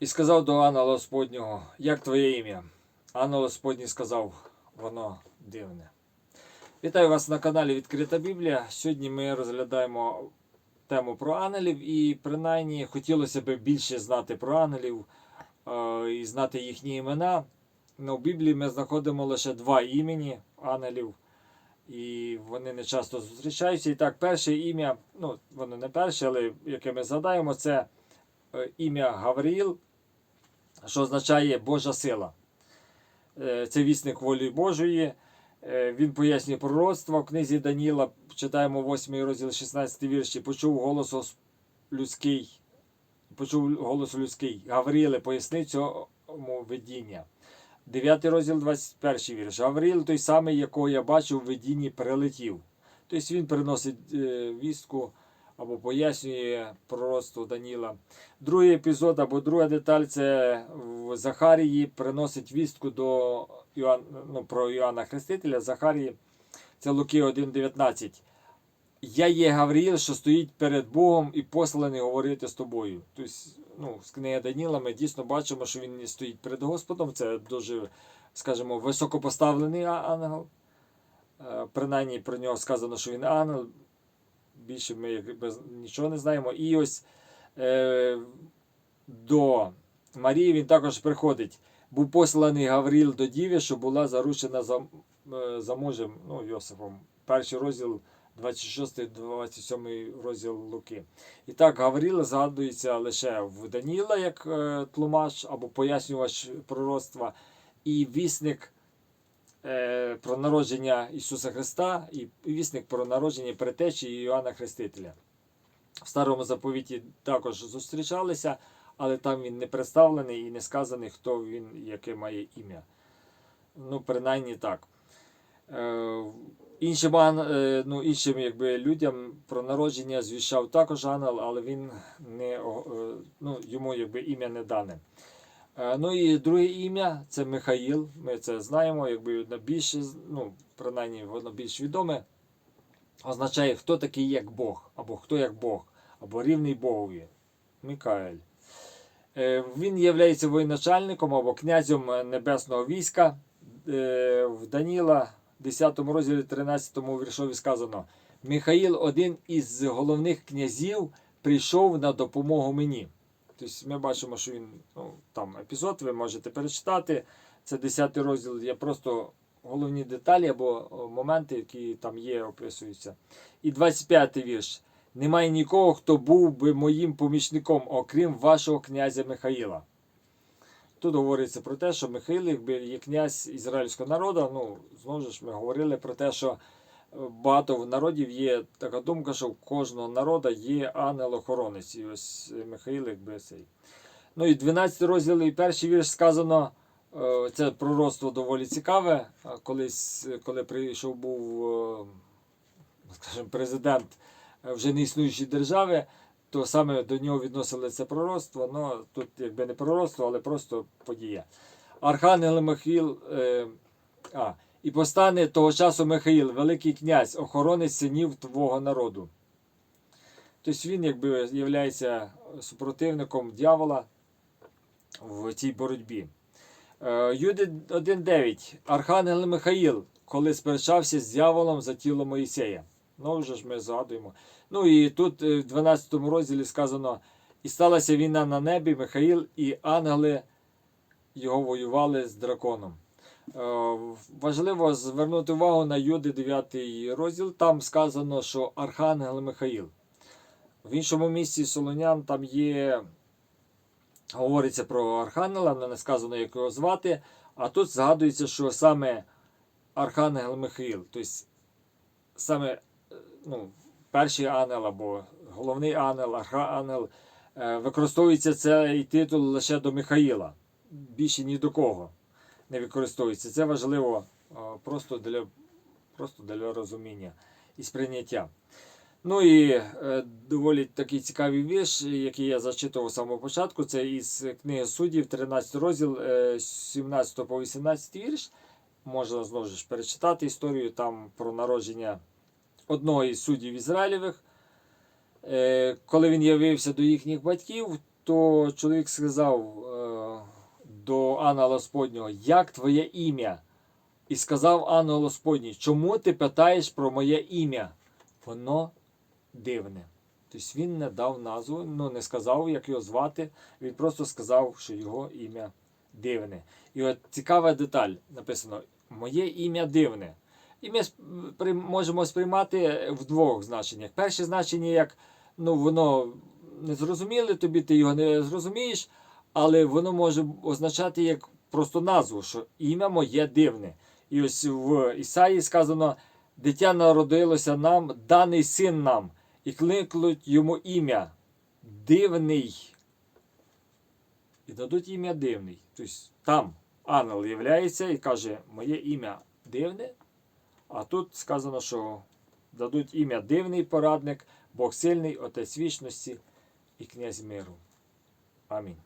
І сказав до ангела Господнього, як твоє ім'я? Ангел Господній сказав, воно дивне. Вітаю вас на каналі Відкрита Біблія. Сьогодні ми розглядаємо тему про ангелів, і принаймні хотілося б більше знати про ангелів е, і знати їхні імена. Ну, в Біблії ми знаходимо лише два імені ангелів, і вони не часто зустрічаються. І так, перше ім'я, ну, воно не перше, але яке ми згадаємо, це е, ім'я Гавриїл, що означає Божа сила. Е, Це вісник волі Божої. Е, Він пояснює пророцтво в книзі Даніла, читаємо 8 розділ 16 вірші. Почув голос людський, почув голос людський. Гавріле, поясни цьому видіння. 9 розділ 21 вірш. Гавріл той самий, якого я бачив в видінні, прилетів. Тобто він приносить е, вістку або пояснює пророцтво Даніла. Другий епізод або друга деталь це в Захарії приносить вістку до Іоанн, ну, про Іоанна Хрестителя. Захарії, це Луки 1,19. Я є Гавріїл, що стоїть перед Богом і посланий говорити з тобою. Тобто, ну, з книги Даніла ми дійсно бачимо, що він стоїть перед Господом. Це дуже, скажімо, високопоставлений ангел. Е, Принаймні про нього сказано, що він ангел. Більше ми якби нічого не знаємо. І ось е, до Марії він також приходить. Був посланий Гавріл до Діви, що була заручена за, е, за мужем ну, Йосифом. Перший розділ 26-27 розділ Луки. І так, Гавріл згадується лише в Даніла як е, тлумач або пояснювач пророцтва, і вісник про народження Ісуса Христа, і вісник про народження предтечі Іоанна Хрестителя. В старому заповіті також зустрічалися, але там він не представлений і не сказаний, хто він, яке має ім'я. Ну, принаймні так. Е, іншим, е, ну, іншим якби, людям про народження звіщав також ангел, але він не, е, ну, йому якби, ім'я не дане. Е, Ну і друге ім'я це Михаїл. Ми це знаємо, якби більше, ну, принаймні воно більш відоме. Означає, хто такий як Бог, або хто як Бог, або рівний Богові. Микаель. Е, Він є воєначальником або князем небесного війська. Е, В Даніла, 10 розділі 13 віршові сказано: Михаїл, один із головних князів, прийшов на допомогу мені. Тобто ми бачимо, що він ну, там епізод, ви можете перечитати. Це 10 розділ. Я просто головні деталі або моменти, які там є, описуються. І 25 вірш. Немає нікого, хто був би моїм помічником, окрім вашого князя Михаїла. Тут говориться про те, що Михаїл, якби є князь ізраїльського народу. Ну, знову ж ми говорили про те, що багато в народів є така думка, що в кожного народу є ангел-охоронець. І ось е, Михаїл, якби цей. Ну і 12 розділ і перший вірш сказано. е, Це пророцтво доволі цікаве. Колись, е, коли прийшов був скажімо, президент вже не існуючої держави, то саме до нього відносили це пророцтво. Ну, тут якби не пророцтво, але просто подія. Архангел Михаїл, а, і постане того часу Михаїл, великий князь, охоронець синів твого народу. Тобто він якби є супротивником дьявола в цій боротьбі. Е, Юди 1.9. Архангел Михаїл, коли сперечався з дьяволом за тіло Моїсея. Ну, вже ж ми згадуємо. Ну і тут е, в 12 розділі сказано: І сталася війна на небі, Михаїл і ангели його воювали з драконом. Е, Важливо звернути увагу на Юди 9 розділ. Там сказано, що Архангел Михаїл. В іншому місці Солонян там є, говориться про Архангела, але не сказано, як його звати. А тут згадується, що саме Архангел Михаїл, тобто саме е, ну, перший ангел або головний ангел, архангел, е, використовується цей титул лише до Михаїла. Більше ні до кого не використовується. Це важливо е, просто для, просто для розуміння і сприйняття. Ну і е, доволі такий цікавий вірш, який я зачитував з самого початку. Це із книги суддів, 13 розділ, е, 17 по 18 вірш. Можна знову ж перечитати історію там про народження одного із суддів Ізраїлевих. Е, коли він явився до їхніх батьків, то чоловік сказав е, до ангела Господнього, як твоє ім'я? І сказав ангел Господній, чому ти питаєш про моє ім'я? Воно дивне. Тобто він не дав назву, ну не сказав, як його звати. Він просто сказав, що його ім'я дивне. І от цікава деталь написано: Моє ім'я дивне. І ми можемо сприймати в двох значеннях. Перше значення, як ну, воно не зрозуміле тобі, ти його не зрозумієш, але воно може означати як просто назву, що ім'я моє дивне. І ось в Ісаї сказано: дитя народилося нам, даний син нам, і кликнуть йому ім'я дивний. І дадуть ім'я дивний. Тобто там ангел являється і каже, моє ім'я дивне. А тут сказано, що дадуть ім'я дивний порадник, Бог сильний, Отець вічності і князь миру. Амінь.